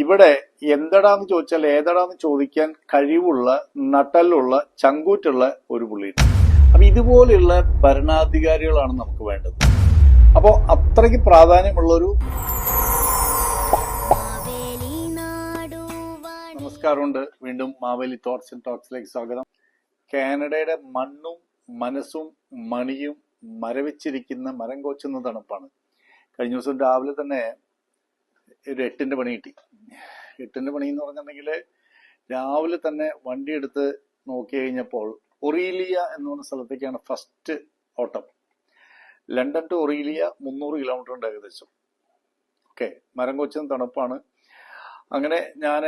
ഇവിടെ എന്തടാന്ന് ചോദിച്ചാൽ ഏതടാന്ന് ചോദിക്കാൻ കഴിവുള്ള നട്ടലുള്ള ചങ്കൂറ്റുള്ള ഒരു പുള്ളിയുണ്ട്. അപ്പൊ ഇതുപോലെയുള്ള ഭരണാധികാരികളാണ് നമുക്ക് വേണ്ടത്. അപ്പോൾ അത്രയ്ക്ക് പ്രാധാന്യമുള്ളൊരു നമസ്കാരമുണ്ട്. വീണ്ടും മാവേലി തോട്ട്സ് ആൻഡ് ടോക്സിലേക്ക് സ്വാഗതം. കാനഡയുടെ മണ്ണും മനസ്സും മണിയും മരവിച്ചിരിക്കുന്ന മരം കോച്ചുന്ന തണുപ്പാണ്. കഴിഞ്ഞ ദിവസം രാവിലെ തന്നെ ഒരു എട്ടിന്റെ പണി കിട്ടി. എട്ടിന്റെ പണി എന്ന് പറഞ്ഞിട്ടുണ്ടെങ്കിൽ രാവിലെ തന്നെ വണ്ടി എടുത്ത് നോക്കി കഴിഞ്ഞപ്പോൾ ഒറീലിയ എന്ന് പറഞ്ഞ സ്ഥലത്തേക്കാണ് ഫസ്റ്റ് ഓട്ടം. ലണ്ടൻ ടു ഒറീലിയ മുന്നൂറ് കിലോമീറ്റർ ഉണ്ട് ഏകദേശം. ഓക്കെ മരം കൊച്ചും തണുപ്പാണ്. അങ്ങനെ ഞാൻ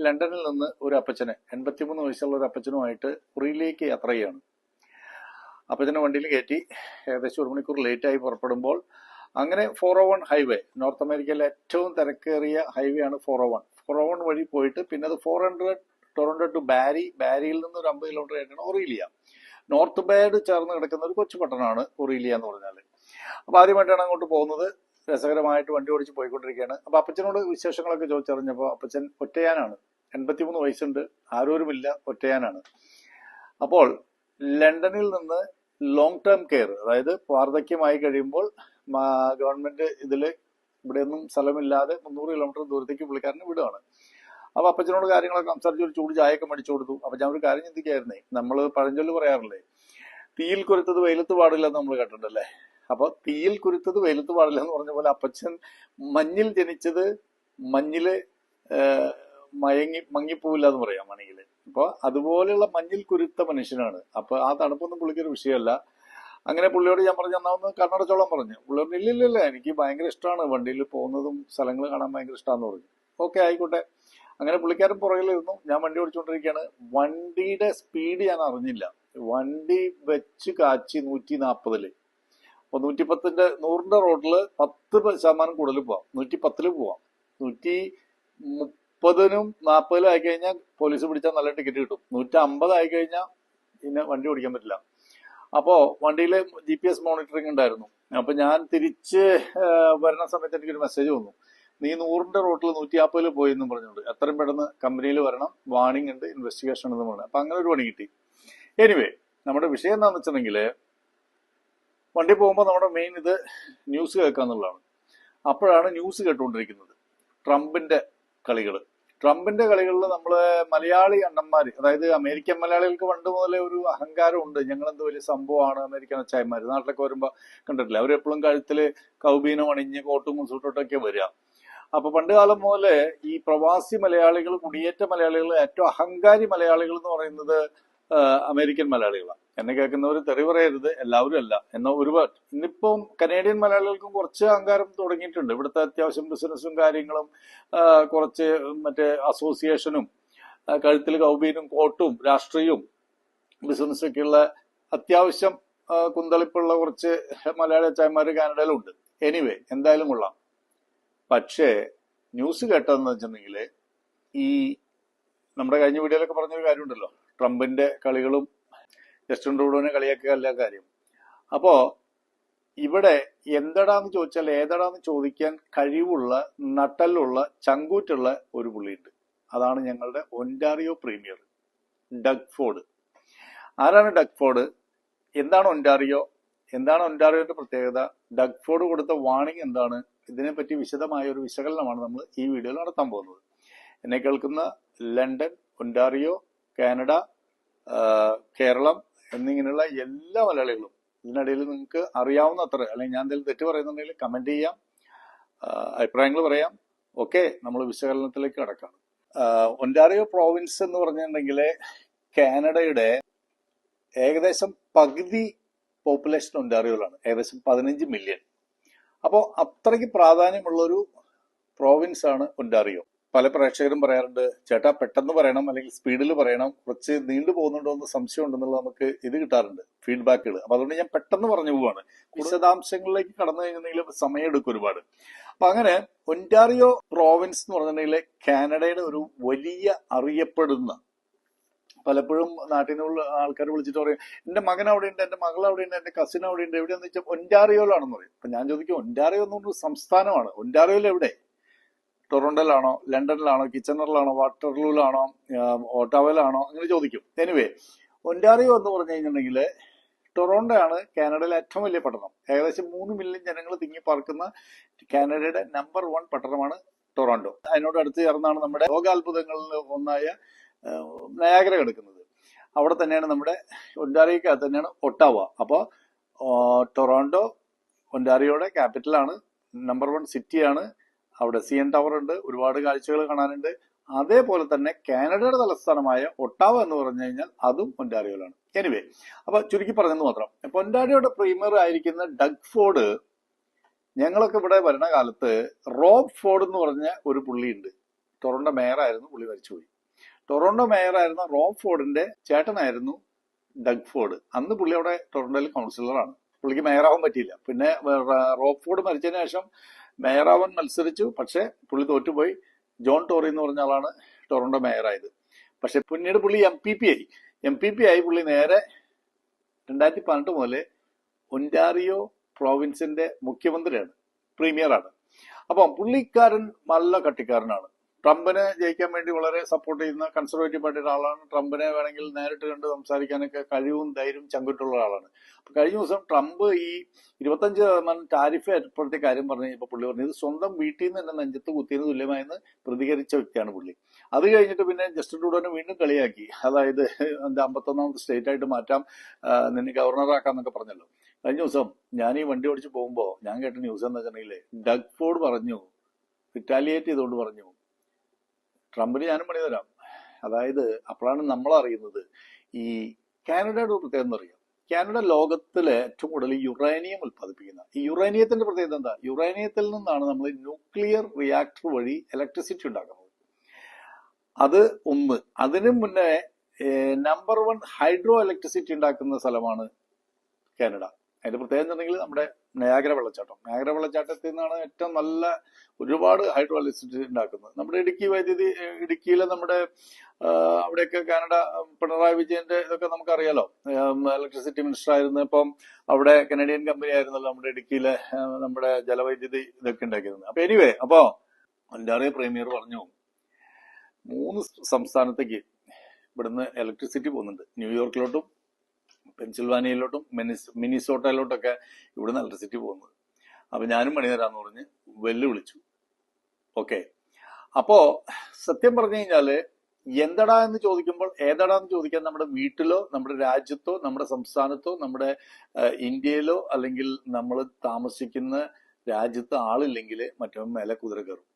ലണ്ടനിൽ നിന്ന് ഒരു അപ്പച്ചനെ എൺപത്തിമൂന്ന് വയസ്സുള്ള ഒരു അപ്പച്ചനുമായിട്ട് ഒറീലിയക്ക് യാത്ര ചെയ്യാണ്. അപ്പച്ചനെ വണ്ടിയിൽ കയറ്റി ഏകദേശം ഒരു മണിക്കൂർ ലേറ്റായി പുറപ്പെടുമ്പോൾ അങ്ങനെ four O one highway North അമേരിക്കയിലെ ഏറ്റവും തിരക്കേറിയ ഹൈവേ ആണ് ഫോർ വൺ ഫോർ വൺ വഴി പോയിട്ട് പിന്നെ അത് four hundred Toronto to Barrie ബാരിയിൽ നിന്ന് ഒരു അമ്പത് കിലോമീറ്റർ ആയിട്ടാണ് ഒറീലിയ നോർത്ത് ബേഡ് ചേർന്ന് കിടക്കുന്ന ഒരു കൊച്ചു പട്ടണമാണ് ഒറീലിയ എന്ന് പറഞ്ഞാൽ. അപ്പൊ ആദ്യമായിട്ടാണ് അങ്ങോട്ട് പോകുന്നത്. രസകരമായിട്ട് വണ്ടി ഓടിച്ച് പോയിക്കൊണ്ടിരിക്കുകയാണ്. അപ്പൊ അപ്പച്ചനോട് വിശേഷങ്ങളൊക്കെ ചോദിച്ചറിഞ്ഞപ്പോൾ അപ്പച്ചൻ ഒറ്റയാനാണ്. എൺപത്തിമൂന്ന് വയസ്സുണ്ട്. ആരോരുമില്ല ഒറ്റയാനാണ്. അപ്പോൾ ലണ്ടനിൽ നിന്ന് ലോങ് ടേം കെയർ അതായത് വാർദ്ധക്യമായി കഴിയുമ്പോൾ ഗവൺമെന്റ് ഇതിൽ ഇവിടെയൊന്നും സ്ഥലമില്ലാതെ മുന്നൂറ് കിലോമീറ്റർ ദൂരത്തേക്ക് പുള്ളിക്കാരനെ വിടുകയാണ് അപ്പൊ അപ്പച്ചനോട് കാര്യങ്ങളൊക്കെ സംസാരിച്ച് ഒരു ചൂട് ചായയൊക്കെ മേടിച്ചു കൊടുത്തു. അപ്പൊ ഞാൻ ഒരു കാര്യം ചിന്തിക്കായിരുന്നേ നമ്മൾ പഴഞ്ചൊല്ല് പറയാറില്ലേ തീയിൽ കുരുത്തത് വെയിലത്ത് പാടില്ല എന്ന് നമ്മൾ കേട്ടിട്ടുണ്ടല്ലേ? അപ്പൊ തീയിൽ കുരുത്തത് വെയിലത്ത് പാടില്ല എന്ന് പറഞ്ഞ പോലെ അപ്പച്ചൻ മഞ്ഞിൽ ജനിച്ചത് മഞ്ഞിൽ മയങ്ങി മങ്ങിപ്പോവില്ല എന്ന് പറയാം മണിയിൽ അപ്പൊ അതുപോലെയുള്ള മഞ്ഞിൽ കുരുത്ത മനുഷ്യനാണ്. അപ്പൊ ആ തണുപ്പൊന്നും പുള്ളിക്കൊരു വിഷയമല്ല. അങ്ങനെ പുള്ളിയോട് ഞാൻ പറഞ്ഞു എന്നാ ഒന്ന് കണ്ണടച്ചോളം പറഞ്ഞു. പുള്ളി പറഞ്ഞു ഇല്ല ഇല്ല ഇല്ല എനിക്ക് ഭയങ്കര ഇഷ്ടമാണ് വണ്ടിയിൽ പോകുന്നതും സ്ഥലങ്ങൾ കാണാൻ ഭയങ്കര ഇഷ്ടമാന്ന് പറഞ്ഞു. ഓക്കെ ആയിക്കോട്ടെ. അങ്ങനെ പുള്ളിക്കാരൻ പുറകിലിരുന്നു ഞാൻ വണ്ടി ഓടിച്ചുകൊണ്ടിരിക്കുകയാണ്. വണ്ടിയുടെ സ്പീഡ് ഞാൻ അറിഞ്ഞില്ല. വണ്ടി വെച്ച് കാച്ചി നൂറ്റി നാൽപ്പതിൽ അപ്പൊ നൂറ്റി പത്തിന്റെ നൂറിന്റെ റോഡിൽ പത്ത് ശതമാനം കൂടുതൽ പോവാം. നൂറ്റി പത്തിൽ പോവാം. നൂറ്റി മുപ്പതിനും നാൽപ്പതിലും ആയി കഴിഞ്ഞാൽ പോലീസ് പിടിച്ചാൽ നല്ല ടിക്കറ്റ് കിട്ടും. നൂറ്റി അമ്പത് ആയി കഴിഞ്ഞാൽ പിന്നെ വണ്ടി ഓടിക്കാൻ പറ്റില്ല. അപ്പോ വണ്ടിയിൽ ജി പി എസ് മോണിറ്ററിംഗ് ഉണ്ടായിരുന്നു. അപ്പൊ ഞാൻ തിരിച്ച് വരുന്ന സമയത്ത് എനിക്കൊരു മെസ്സേജ് വന്നു. നീ നൂറിന്റെ റോട്ടിൽ നൂറ്റി നാൽപ്പതിൽ പോയി എന്നും പറഞ്ഞുകൊണ്ട്. എത്രയും പെട്ടെന്ന് കമ്പനിയിൽ വരണം. വാണിംഗ് ഉണ്ട്. ഇൻവെസ്റ്റിഗേഷൻ ഉണ്ടെന്ന് പറഞ്ഞു. അപ്പൊ അങ്ങനെ ഒരു പണി കിട്ടി. എനിവേ നമ്മുടെ വിഷയം എന്താണെന്ന് വെച്ചിട്ടുണ്ടെങ്കിൽ വണ്ടി പോകുമ്പോൾ നമ്മുടെ മെയിൻ ഇത് ന്യൂസ് കേൾക്കുക എന്നുള്ളതാണ് അപ്പോഴാണ് ന്യൂസ് കേട്ടുകൊണ്ടിരിക്കുന്നത്. ട്രംപിന്റെ കളികൾ ട്രംപിന്റെ കളികളിൽ നമ്മളെ മലയാളി അണ്ണന്മാര് അതായത് അമേരിക്കൻ മലയാളികൾക്ക് പണ്ട് മുതലേ ഒരു അഹങ്കാരം ഉണ്ട് ഞങ്ങൾ എന്ത് വലിയ സംഭവമാണ് അമേരിക്കൻ അച്ചായന്മാര്? നാട്ടിലൊക്കെ വരുമ്പോ കണ്ടിട്ടില്ല? അവരെപ്പോഴും കഴുത്തിൽ കൗബീനം അണിഞ്ഞ് കോട്ടും സൂട്ടോട്ടൊക്കെ വരിക. അപ്പൊ പണ്ട് കാലം മുതലേ ഈ പ്രവാസി മലയാളികൾ കുടിയേറ്റ മലയാളികൾ ഏറ്റവും അഹങ്കാരി മലയാളികൾ എന്ന് പറയുന്നത് അമേരിക്കൻ മലയാളികളാണ് എന്നെ കേൾക്കുന്നവർ തെറി പറയരുത് എല്ലാവരും അല്ല. എന്നാൽ ഒരുപാട് ഇന്നിപ്പം കനേഡിയൻ മലയാളികൾക്കും കുറച്ച് അഹങ്കാരം തുടങ്ങിയിട്ടുണ്ട്. ഇവിടുത്തെ അത്യാവശ്യം ബിസിനസ്സും കാര്യങ്ങളും കുറച്ച് മറ്റേ അസോസിയേഷനും കഴുത്തിൽ കൗബീനും കോട്ടും രാഷ്ട്രീയവും ബിസിനസ്സൊക്കെയുള്ള അത്യാവശ്യം കുന്തളിപ്പുള്ള കുറച്ച് മലയാളി അച്ചായന്മാർ കാനഡയിലുണ്ട്. എനിവേ എന്തായാലും കൊള്ളാം. പക്ഷേ ന്യൂസ് കേട്ടതെന്ന് വെച്ചിട്ടുണ്ടെങ്കിൽ ഈ നമ്മുടെ കഴിഞ്ഞ വീഡിയോയിലൊക്കെ പറഞ്ഞൊരു കാര്യമുണ്ടല്ലോ. ട്രംപിന്റെ കളികളും ജസ്റ്റിൻ ട്രൂഡോനെ കളിയാക്കുക കാര്യം. അപ്പോ ഇവിടെ എന്തടാന്ന് ചോദിച്ചാൽ ഏതടാന്ന് ചോദിക്കാൻ കഴിവുള്ള നട്ടലുള്ള ചങ്കൂറ്റുള്ള ഒരു പുള്ളിയുണ്ട്. അതാണ് ഞങ്ങളുടെ ഒന്റാറിയോ പ്രീമിയർ ഡഗ്ഫോർഡ് ആരാണ് ഡഗ്ഫോർഡ് എന്താണ് ഒന്റാറിയോ എന്താണ് ഒന്റാറിയോന്റെ പ്രത്യേകത? ഡഗ്ഫോർഡ് കൊടുത്ത വാണിംഗ് എന്താണ്? ഇതിനെപ്പറ്റി വിശദമായ ഒരു വിശകലനമാണ് നമ്മൾ ഈ വീഡിയോയിൽ നടത്താൻ പോകുന്നത്. എന്നെ കേൾക്കുന്ന ലണ്ടൻ ഒന്റാറിയോ കാനഡ കേരളം എന്നിങ്ങനെയുള്ള എല്ലാ മലയാളികളും. ഇതിനിടയിൽ നിങ്ങൾക്ക് അറിയാവുന്ന അത്ര അല്ലെങ്കിൽ ഞാൻ എന്തെങ്കിലും തെറ്റ് പറയുന്നുണ്ടെങ്കിൽ കമന്റ് ചെയ്യാം. അഭിപ്രായങ്ങൾ പറയാം. ഓക്കെ നമ്മൾ വിശകലനത്തിലേക്ക് കടക്കാം ഒന്റാറിയോ പ്രോവിൻസ് എന്ന് പറഞ്ഞിട്ടുണ്ടെങ്കിൽ കാനഡയുടെ ഏകദേശം പകുതി പോപ്പുലേഷൻ ഒന്റാറിയോയിലാണ്. ഏകദേശം പതിനഞ്ച് മില്യൺ അപ്പോൾ അത്രയ്ക്ക് പ്രാധാന്യമുള്ളൊരു പ്രോവിൻസ് ആണ് ഒന്റാറിയോ. പല പ്രേക്ഷകരും പറയാറുണ്ട് ചേട്ടാ പെട്ടെന്ന് പറയണം അല്ലെങ്കിൽ സ്പീഡിൽ പറയണം. കുറച്ച് നീണ്ടു പോകുന്നുണ്ടോ എന്ന് സംശയം ഉണ്ടെന്നുള്ള നമുക്ക് ഇത് കിട്ടാറുണ്ട് ഫീഡ്ബാക്കുകൾ. അപ്പൊ അതുകൊണ്ട് ഞാൻ പെട്ടെന്ന് പറഞ്ഞു പോവാണ്. വിശദാംശങ്ങളിലേക്ക് കടന്നു കഴിഞ്ഞിട്ടുണ്ടെങ്കിൽ സമയം എടുക്കും ഒരുപാട്. അപ്പൊ അങ്ങനെ ഒന്റാറിയോ പ്രോവിൻസ് എന്ന് പറഞ്ഞിട്ടുണ്ടെങ്കിൽ കാനഡയുടെ ഒരു വലിയ അറിയപ്പെടുന്ന പലപ്പോഴും നാട്ടിൽ നിന്നുള്ള ആൾക്കാർ വിളിച്ചിട്ട് പറയും എന്റെ മകൻ അവിടെ ഉണ്ട് എന്റെ മകൾ അവിടെ ഉണ്ട് എന്റെ കസിൻ അവിടെ ഉണ്ട് എവിടെയാന്ന് വെച്ചാൽ ഒന്റാറിയോയിലാണെന്ന് പറയും. അപ്പൊ ഞാൻ ചോദിക്കും ഒന്റാറിയോ എന്ന് പറഞ്ഞൊരു സംസ്ഥാനമാണ്. ഒന്റാറിയോയിൽ എവിടെ? ടൊറോണ്ടോയിലാണോ ലണ്ടനിലാണോ കിച്ചണറിലാണോ വാട്ടർലൂലാണോ ഓട്ടാവയിലാണോ അങ്ങനെ ചോദിക്കും. എനിവേ ഒന്റാറിയോ എന്ന് പറഞ്ഞു കഴിഞ്ഞിട്ടുണ്ടെങ്കിൽ ടൊറോണ്ടോ ആണ് കാനഡയിലെ ഏറ്റവും വലിയ പട്ടണം. ഏകദേശം മൂന്ന് മില്യൺ ജനങ്ങൾ തിങ്ങി പാർക്കുന്ന കാനഡയുടെ നമ്പർ വൺ പട്ടണമാണ് ടൊറോണ്ടോ അതിനോട് അടുത്ത് ചേർന്നാണ് നമ്മുടെ ലോകാത്ഭുതങ്ങളിൽ ഒന്നായ നയാഗ്ര കിടക്കുന്നത് അവിടെ തന്നെയാണ് നമ്മുടെ ഒൻഡാറിയക്കകത്ത് തന്നെയാണ് ഒട്ടാവ. അപ്പോൾ ടൊറോണ്ടോ ഒന്റാറിയോയുടെ ക്യാപിറ്റലാണ് നമ്പർ വൺ സിറ്റിയാണ് അവിടെ സി എൻ ടവർ ഉണ്ട് ഒരുപാട് കാഴ്ചകൾ കാണാനുണ്ട്. അതേപോലെ തന്നെ കാനഡയുടെ തലസ്ഥാനമായ ഒട്ടാവ എന്ന് പറഞ്ഞു കഴിഞ്ഞാൽ അതും ഒന്റാറിയോയിലാണ് എനിവേ അപ്പൊ ചുരുക്കി പറഞ്ഞെന്ന് മാത്രം. ഒന്റാറിയോയുടെ പ്രീമിയർ ആയിരിക്കുന്ന ഡഗ് ഫോർഡ് ഞങ്ങളൊക്കെ ഇവിടെ വരുന്ന കാലത്ത് റോബ് ഫോർഡ് എന്ന് പറഞ്ഞ ഒരു പുള്ളിയുണ്ട്. ടൊറോണ്ടോ മേയറായിരുന്നു പുള്ളി മരിച്ചുപോയി. ടൊറോണ്ടോ മേയറായിരുന്ന റോബ് ഫോർഡിന്റെ ചേട്ടനായിരുന്നു ഡഗ് ഫോർഡ്. അന്ന് പുള്ളി അവിടെ ടൊറോണ്ടോയിൽ കൗൺസിലറാണ് പുള്ളിക്ക് മേയറാവാൻ പറ്റിയില്ല. പിന്നെ റോബ് ഫോർഡ് മരിച്ചതിന് ശേഷം മേയറാവാൻ മത്സരിച്ചു. പക്ഷേ പുള്ളി തോറ്റുപോയി. ജോൺ ടോറി എന്ന് പറഞ്ഞ ആളാണ് ടൊറോണ്ടോ മേയറായത്. പക്ഷെ പിന്നീട് പുള്ളി എം പി പി ആയി. എം പി പി ആയി പുള്ളി നേരെ രണ്ടായിരത്തി പതിനെട്ട് മുതൽ ഒന്റാറിയോ പ്രോവിൻസിന്റെ മുഖ്യമന്ത്രിയാണ് പ്രീമിയറാണ്. അപ്പം പുള്ളിക്കാരൻ നല്ല കട്ടിക്കാരനാണ്. ട്രംപിനെ ജയിക്കാൻ വേണ്ടി വളരെ സപ്പോർട്ട് ചെയ്യുന്ന കൺസർവേറ്റീവ് പാർട്ടിയുടെ ആളാണ് ട്രംപിനെ വേണമെങ്കിൽ നേരിട്ട് കണ്ട് സംസാരിക്കാനൊക്കെ കഴിവും ധൈര്യവും ചങ്കുറ്റുള്ള ആളാണ് അപ്പൊ കഴിഞ്ഞ ദിവസം ട്രംപ് ഈ ഇരുപത്തഞ്ച് ശതമാനം ടാരിഫ് ഏർപ്പെടുത്തിയ കാര്യം പറഞ്ഞു കഴിഞ്ഞപ്പോൾ പുള്ളി പറഞ്ഞു ഇത് സ്വന്തം വീട്ടിൽ നിന്ന് തന്നെ നെഞ്ചത്ത് കുത്തിയതിന് തുല്യമായെന്ന് പ്രതികരിച്ച വ്യക്തിയാണ് പുള്ളി. അത് കഴിഞ്ഞിട്ട് പിന്നെ ജസ്റ്റിൻ ട്രൂഡോനെ വീണ്ടും കളിയാക്കി. അതായത് എന്റെ അമ്പത്തൊന്നാമത്തെ സ്റ്റേറ്റ് ആയിട്ട് മാറ്റാം നിന്നെ ഗവർണറാക്കാന്നൊക്കെ പറഞ്ഞല്ലോ. കഴിഞ്ഞ ദിവസം ഞാൻ ഈ വണ്ടി ഓടിച്ച് പോകുമ്പോൾ ഞാൻ കേട്ട ന്യൂസ് എന്താ വെച്ചിട്ടുണ്ടെങ്കിൽ ഡഗ് ഫോർഡ് പറഞ്ഞു റിറ്റാലിയേറ്റ് ചെയ്തുകൊണ്ട് പറഞ്ഞു. ട്രംപിന് ഞാനും പണി തരാം. അതായത് അപ്പോഴാണ് നമ്മൾ അറിയുന്നത് ഈ കാനഡയുടെ ഒരു പ്രത്യേകത അറിയാം കാനഡ ലോകത്തിലെ ഏറ്റവും കൂടുതൽ യുറേനിയം ഉൽപ്പാദിപ്പിക്കുന്ന ഈ യുറേനിയത്തിന്റെ പ്രത്യേകത എന്താ? യുറേനിയത്തിൽ നിന്നാണ് നമ്മൾ ന്യൂക്ലിയർ റിയാക്ടർ വഴി ഇലക്ട്രിസിറ്റി ഉണ്ടാക്കുന്നത്. അത് ഒന്ന് അതിനു മുന്നേ നമ്പർ വൺ ഹൈഡ്രോ ഇലക്ട്രിസിറ്റി ഉണ്ടാക്കുന്ന സ്ഥലമാണ് കാനഡ. അതിന്റെ പ്രത്യേകത എന്നുണ്ടെങ്കിൽ നമ്മുടെ നയാഗ്ര വെള്ളച്ചാട്ടം. നയാഗ്ര വെള്ളച്ചാട്ടത്തിൽ നിന്നാണ് ഏറ്റവും നല്ല ഒരുപാട് ഹൈഡ്രോ ഇലക്ട്രിസിറ്റി ഉണ്ടാക്കുന്നത്. നമ്മുടെ ഇടുക്കി വൈദ്യുതി ഇടുക്കിയിലെ നമ്മുടെ അവിടെയൊക്കെ കാനഡ പിണറായി വിജയന്റെ ഇതൊക്കെ നമുക്കറിയാലോ. ഇലക്ട്രിസിറ്റി മിനിസ്റ്റർ ആയിരുന്നു. ഇപ്പം അവിടെ കനേഡിയൻ കമ്പനി ആയിരുന്നല്ലോ നമ്മുടെ ഇടുക്കിയിലെ നമ്മുടെ ജലവൈദ്യുതി ഇതൊക്കെ ഉണ്ടാക്കിയിരുന്നത്. അപ്പൊ എനിവേ അപ്പോ ഒന്റാറിയോ പ്രീമിയർ പറഞ്ഞു മൂന്ന് സംസ്ഥാനത്തേക്ക് ഇവിടുന്ന് ഇലക്ട്രിസിറ്റി പോകുന്നുണ്ട്. ന്യൂയോർക്കിലോട്ടും പെൻസിൽവാനിയയിലോട്ടും മിനിസ് മിനിസോട്ടയിലോട്ടൊക്കെ ഇവിടുന്ന് ഇലക്ട്രിസിറ്റി പോകുന്നത്. അപ്പൊ ഞാനും പണി തരാന്ന് പറഞ്ഞ് വെല്ലുവിളിച്ചു. ഓക്കെ. അപ്പോ സത്യം പറഞ്ഞു കഴിഞ്ഞാൽ എന്തടാ എന്ന് ചോദിക്കുമ്പോൾ ഏതടാ എന്ന് ചോദിക്കാൻ നമ്മുടെ വീട്ടിലോ നമ്മുടെ രാജ്യത്തോ നമ്മുടെ സംസ്ഥാനത്തോ നമ്മുടെ ഇന്ത്യയിലോ അല്ലെങ്കിൽ നമ്മൾ താമസിക്കുന്ന രാജ്യത്ത് ആളില്ലെങ്കിൽ മറ്റവൻ മേലെ കുതിര കയറും.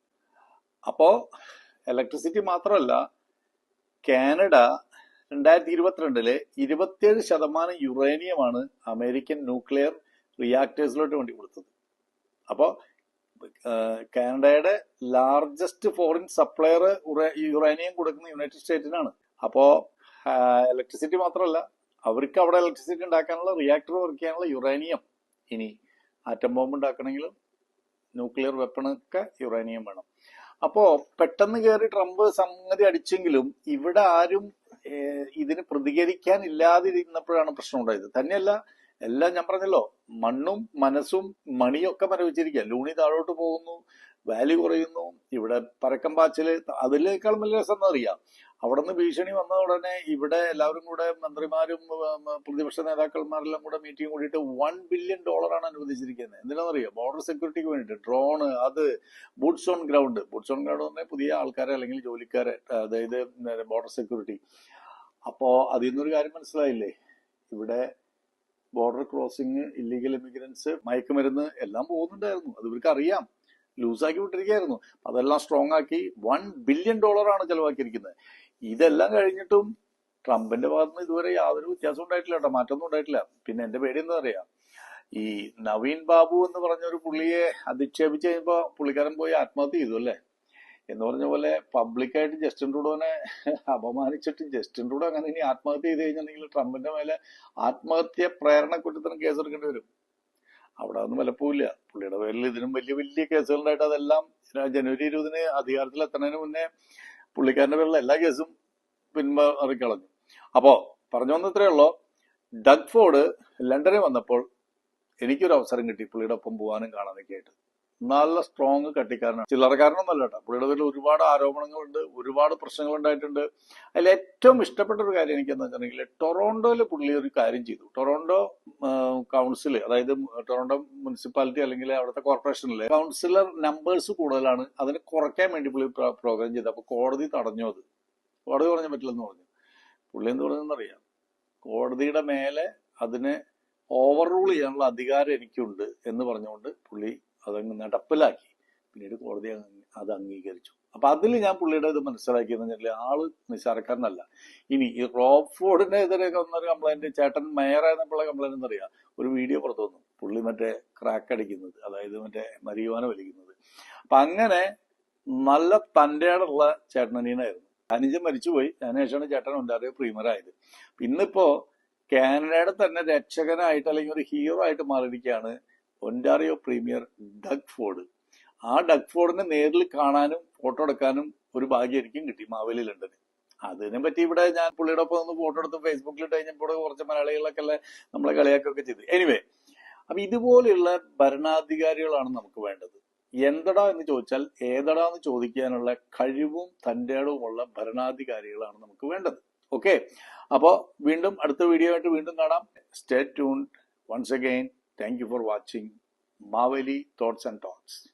അപ്പോ ഇലക്ട്രിസിറ്റി മാത്രമല്ല കാനഡ രണ്ടായിരത്തി ഇരുപത്തിരണ്ടിൽ ഇരുപത്തിയേഴ് ശതമാനം യുറേനിയമാണ് അമേരിക്കൻ ന്യൂക്ലിയർ റിയാക്ടേഴ്സിലോട്ട് വേണ്ടി കൊടുത്തത്. അപ്പോൾ കാനഡയുടെ ലാർജസ്റ്റ് ഫോറിൻ സപ്ലയർ യുറേനിയം കൊടുക്കുന്ന യുണൈറ്റഡ് സ്റ്റേറ്റിനാണ്. അപ്പോൾ ഇലക്ട്രിസിറ്റി മാത്രമല്ല അവർക്ക് അവിടെ ഇലക്ട്രിസിറ്റി ഉണ്ടാക്കാനുള്ള റിയാക്ടർ വർക്ക് ചെയ്യാനുള്ള യുറേനിയം ഇനി ആറ്റം ബോംബ് ഉണ്ടാക്കണമെങ്കിലും ന്യൂക്ലിയർ വെപ്പണൊക്കെ യുറേനിയം വേണം. അപ്പോ പെട്ടെന്ന് കയറി ട്രംപ് സംഗതി അടിച്ചെങ്കിലും ഇവിടെ ആരും ഇതിന് പ്രതികരിക്കാൻ ഇല്ലാതിരുന്നപ്പോഴാണ് പ്രശ്നം ഉണ്ടായത്. തന്നെയല്ല എല്ലാം ഞാൻ പറഞ്ഞല്ലോ മണ്ണും മനസ്സും മണിയൊക്കെ മരവിച്ചിരിക്കുക. ലൂണി താഴോട്ട് പോകുന്നു വാല്യൂ കുറയുന്നു. ഇവിടെ പരക്കം പാച്ചിൽ അതിലേക്കാളും വലിയ രസം എന്നറിയാം അവിടെ നിന്ന് ഭീഷണി വന്ന ഉടനെ ഇവിടെ എല്ലാവരും കൂടെ മന്ത്രിമാരും പ്രതിപക്ഷ നേതാക്കന്മാരെല്ലാം കൂടെ മീറ്റിംഗ് കൂടിയിട്ട് വൺ ബില്യൺ ഡോളറാണ് അനുവദിച്ചിരിക്കുന്നത്. എന്തിനാണെന്നറിയോ? ബോർഡർ സെക്യൂരിറ്റിക്ക് വേണ്ടിയിട്ട്. ഡ്രോണ് അത് boots on ground boots on ground പറഞ്ഞാൽ പുതിയ ആൾക്കാരെ അല്ലെങ്കിൽ ജോലിക്കാരെ അതായത് ബോർഡർ സെക്യൂരിറ്റി അപ്പോ അതിൽ നിന്നൊരു കാര്യം മനസ്സിലായില്ലേ? ഇവിടെ ബോർഡർ ക്രോസിംഗ് ഇല്ലീഗൽ ഇമിഗ്രൻസ് മയക്കുമരുന്ന് എല്ലാം പോകുന്നുണ്ടായിരുന്നു. അത് ഇവർക്ക് അറിയാം. ലൂസാക്കി വിട്ടിരിക്കുകയായിരുന്നു. അതെല്ലാം സ്ട്രോങ് ആക്കി വൺ ബില്യൺ ഡോളറാണ് ചെലവാക്കിയിരിക്കുന്നത്. ഇതെല്ലാം കഴിഞ്ഞിട്ടും ട്രംപിന്റെ ഭാഗത്ത് നിന്ന് ഇതുവരെ യാതൊരു വ്യത്യാസവും ഉണ്ടായിട്ടില്ല കേട്ടോ. മാറ്റമൊന്നും ഉണ്ടായിട്ടില്ല. പിന്നെ എന്റെ പേടി എന്താ പറയാ? ഈ നവീൻ ബാബു എന്ന് പറഞ്ഞ ഒരു പുള്ളിയെ അധിക്ഷേപിച്ച് കഴിയുമ്പോ പുള്ളിക്കാരൻ പോയി ആത്മഹത്യ ചെയ്തു അല്ലേ? എന്ന് പറഞ്ഞ പോലെ പബ്ലിക്കായിട്ട് ജസ്റ്റിൻ ട്രൂഡോനെ അപമാനിച്ചിട്ട് ജസ്റ്റിൻ ട്രൂഡോ അങ്ങനെ ഇനി ആത്മഹത്യ ചെയ്ത് കഴിഞ്ഞിട്ടുണ്ടെങ്കിൽ ട്രംപിന്റെ മേലെ ആത്മഹത്യ പ്രേരണ കുറ്റത്തിന് കേസെടുക്കേണ്ടി വരും. അവിടെ ഒന്നും വിലപ്പോവില്ല പുള്ളിയുടെ പേരിൽ ഇതിനും വലിയ വലിയ കേസുകളുണ്ടായിട്ട് അതെല്ലാം ജനുവരി ഇരുപതിന് അധികാരത്തിൽ എത്തുന്നതിന് മുന്നേ പുള്ളിക്കാരന്റെ പേരുള്ള എല്ലാ കേസും പിന്മാറിക്കളഞ്ഞു അപ്പോൾ പറഞ്ഞു വന്നത്രേ ഉള്ളൂ ഡഗ്ഫോർഡ് ലണ്ടനിൽ വന്നപ്പോൾ എനിക്കൊരു അവസരം കിട്ടി പുള്ളിയുടെ ഒപ്പം പോകാനും കാണാനൊക്കെ ആയിട്ട്. നല്ല സ്ട്രോങ് കട്ടിക്കാരനാണ്. ചില്ലറക്കാരനൊന്നല്ല കേട്ടോ. പുള്ളിയുടെ പേരിൽ ഒരുപാട് ആരോപണങ്ങളുണ്ട് ഒരുപാട് പ്രശ്നങ്ങൾ ഉണ്ടായിട്ടുണ്ട് അതിൽ ഏറ്റവും ഇഷ്ടപ്പെട്ട ഒരു കാര്യം എനിക്ക് എന്താ വെച്ചിട്ടുണ്ടെങ്കിൽ ടൊറോണ്ടോയിൽ പുള്ളി ഒരു കാര്യം ചെയ്തു. ടൊറോണ്ടോ കൗൺസിൽ അതായത് ടൊറോണ്ടോ മുനിസിപ്പാലിറ്റി അല്ലെങ്കിൽ അവിടുത്തെ കോർപ്പറേഷനിലെ കൗൺസിലർ നമ്പേഴ്സ് കൂടുതലാണ്. അതിനെ കുറയ്ക്കാൻ വേണ്ടി പുള്ളി പ്രോഗ്രാം ചെയ്തു. അപ്പൊ കോടതി തടഞ്ഞു അത്. കോടതി പറഞ്ഞാൽ പറ്റില്ലെന്ന് പറഞ്ഞു. പുള്ളി എന്ത് പറഞ്ഞെന്നറിയാം? കോടതിയുടെ മേലെ അതിനെ ഓവർ റൂൾ ചെയ്യാനുള്ള അധികാരം എനിക്കുണ്ട് എന്ന് പറഞ്ഞുകൊണ്ട് പുള്ളി അതങ്ങ് നടപ്പിലാക്കി. പിന്നീട് കോടതി അത് അംഗീകരിച്ചു. അപ്പൊ അതിൽ ഞാൻ പുള്ളിയുടെ ഇത് മനസ്സിലാക്കിയെന്ന് വെച്ചാൽ ആൾ നിസ്സാരക്കാരനല്ല. ഇനി ഈ റോബ്ഫോർഡിനെതിരെ വന്നൊരു കംപ്ലൈന്റ് ചേട്ടൻ മേയറായിരുന്നപ്പോഴുള്ള കംപ്ലൈന്റ് എന്നറിയാം ഒരു വീഡിയോ പുറത്തു വന്നു. പുള്ളി മറ്റേ ക്രാക്ക് അടിക്കുന്നത് അതായത് മറ്റേ മരിയുവാന വലിക്കുന്നത്. അപ്പൊ അങ്ങനെ നല്ല തന്റെയുള്ള ചേട്ടനീനായിരുന്നു അനുജൻ മരിച്ചുപോയി. അതിനുശേഷമാണ് ചേട്ടൻ ഒണ്ടാറിയോ പ്രീമറായത് ഇന്നിപ്പോ കാനഡയുടെ തന്നെ രക്ഷകനായിട്ട് അല്ലെങ്കിൽ ഒരു ഹീറോ ആയിട്ട് മാറിയിരിക്കുകയാണ് ഒന്റാറിയോ പ്രീമിയർ ഡഗ് ഫോർഡ്. ആ ഡഗ് ഫോർഡിനെ നേരിൽ കാണാനും ഫോട്ടോ എടുക്കാനും ഒരു ഭാഗ്യമായിരിക്കും കിട്ടി മാവേലി ലണ്ടന് അതിനെ പറ്റി ഇവിടെ ഞാൻ പുള്ളിയുടെ ഒപ്പം ഒന്ന് ഫോട്ടോ എടുത്ത് ഫേസ്ബുക്കിൽ ഇട്ട് കഴിഞ്ഞപ്പോൾ കുറച്ച് മലയാളികളൊക്കെ നമ്മളെ കളിയാക്കൊക്കെ ചെയ്തു. എനിവേ അപ്പൊ ഇതുപോലെയുള്ള ഭരണാധികാരികളാണ് നമുക്ക് വേണ്ടത്. എന്തടാ എന്ന് ചോദിച്ചാൽ ഏതടാ എന്ന് ചോദിക്കാനുള്ള കഴിവും തന്റെ ഇടവുമുള്ള ഭരണാധികാരികളാണ് നമുക്ക് വേണ്ടത്. ഓക്കെ അപ്പോൾ വീണ്ടും അടുത്ത വീഡിയോ ആയിട്ട് വീണ്ടും കാണാം. Stay tune once again Thank you for watching Mavali Thoughts and Talks.